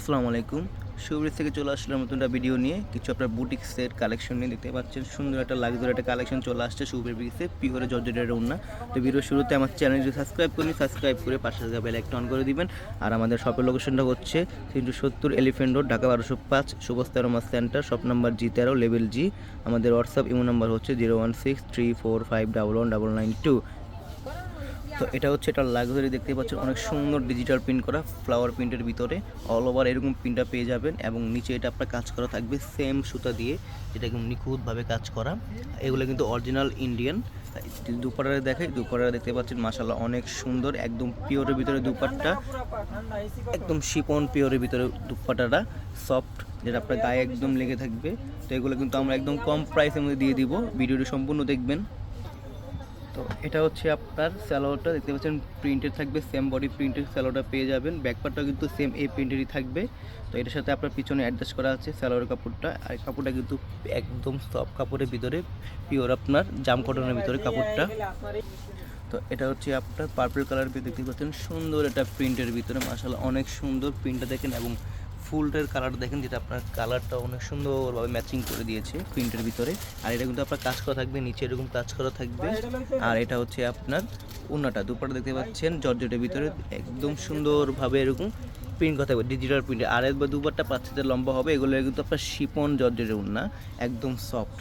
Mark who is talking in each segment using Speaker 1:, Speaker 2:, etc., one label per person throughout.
Speaker 1: আসসালামু আলাইকুম। শুভ্রিজ থেকে চলে আসলাম নতুন একটা ভিডিও নিয়ে। কিছু আপনার বুটিক সেট কালেকশন নিয়ে দেখতে পাচ্ছেন। সুন্দর একটা লাক্সারি একটা কালেকশন চলে আসছে বিক্রিতে পিওরে জর্জেটের উন্না তো ভিডিও শুরুতে আমার চ্যানেলটি সাবস্ক্রাইব করি সাবস্ক্রাইব করে পাশে থাকা বেল অন করে দিবেন। আর আমাদের শপের লোকেশনটা হচ্ছে তিনশো সত্তর এলিফেন্ট রোড ঢাকা বারোশো পাঁচ সুবস্তারমা সেন্টার শপ নাম্বার জি তেরো লেভেল জি আমাদের হোয়াটসঅ্যাপ ইমো নাম্বার হচ্ছে zero one six three four five double one double nine two তো এটা হচ্ছে এটা লাক্সারি দেখতে পাচ্ছেন। অনেক সুন্দর ডিজিটাল প্রিন্ট করা ফ্লাওয়ার প্রিন্টের ভিতরে। অল ওভার এরকম প্রিন্টটা পেয়ে যাবেন এবং নিচে এটা আপনার কাজ করা থাকবে সেম সুতা দিয়ে যেটা একদম নিখুঁতভাবে কাজ করা। এগুলো কিন্তু অরিজিনাল ইন্ডিয়ান দুপাটারে দেখাই দুপাটারে দেখতে পাচ্ছেন মাসাল্লাহ অনেক সুন্দর, একদম পিওরের ভিতরে দুপাট্টা। একদম শিপন পিওরের ভিতরে দুপাটাটা সফট যেটা আপনার গায়ে একদম লেগে থাকবে। তো এগুলো কিন্তু আমরা একদম কম প্রাইসের মধ্যে দিয়ে দিব। ভিডিওটি সম্পূর্ণ দেখবেন। তো এটা হচ্ছে আপনার স্যালোয়ারটা, দেখতে পাচ্ছেন প্রিন্টেড থাকবে সেম বডি প্রিন্টেড স্যালোয়ারটা পেয়ে যাবেন। ব্যাকপারটাও কিন্তু সেম এই প্রিন্টেরই থাকবে। তো এটার সাথে আপনার পিছনে অ্যাডজাস্ট করা আছে স্যালোয়ার কাপড়টা। আর কাপড়টা কিন্তু একদম সফট কাপড়ের ভিতরে পিওর আপনার জাম কটনের ভিতরে কাপড়টা। তো এটা হচ্ছে আপনার পার্পল কালার দেখতে পাচ্ছেন সুন্দর এটা প্রিন্টের ভিতরে। মাসাল্লাহ অনেক সুন্দর প্রিন্টটা দেখেন এবং ফুলটার কালার দেখেন, যেটা আপনার কালারটা অনেক সুন্দরভাবে ম্যাচিং করে দিয়েছে প্রিন্টের ভিতরে। আর এটা কিন্তু আপনার কাজ করা থাকবে, নিচে এরকম কাজ করা থাকবে। আর এটা হচ্ছে আপনার উন্নাটা দুপাটা দেখতে পাচ্ছেন, জর্জেটের ভিতরে একদম সুন্দরভাবে এরকম প্রিন্ট করা থাকবে ডিজিটাল প্রিন্ট আর একবার দুবারটা পাঁচ লম্বা হবে, এগুলো কিন্তু আপনার শিপন জর্জেটের উন্না একদম সফট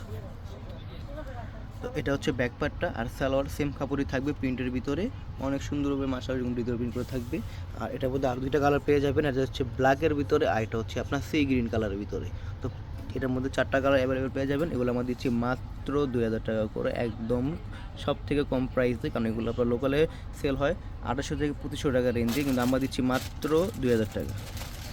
Speaker 1: তো এটা হচ্ছে ব্যাক পার্টটা আর সালোয়ার সেম কাপড়ই থাকবে প্রিন্টের ভিতরে। অনেক সুন্দরভাবে মাসাল এবং ভিতরে প্রিন্ট করে থাকবে। আর এটার মধ্যে আরও দুইটা কালার পেয়ে যাবেন, আর এটা হচ্ছে ব্ল্যাকের ভিতরে আর এটা হচ্ছে আপনার সি গ্রিন কালারের ভিতরে। তো এটার মধ্যে চারটা কালার অ্যাভেলেবেল পেয়ে যাবেন, এগুলো আমরা দিচ্ছি মাত্র দুই হাজার টাকা করে একদম সব থেকে কম প্রাইসে কারণ এগুলো আপনার লোকালে সেল হয়। আঠাশশো থেকে পঁচিশশো টাকা রেঞ্জে কিন্তু আমরা দিচ্ছি মাত্র দুই হাজার টাকা।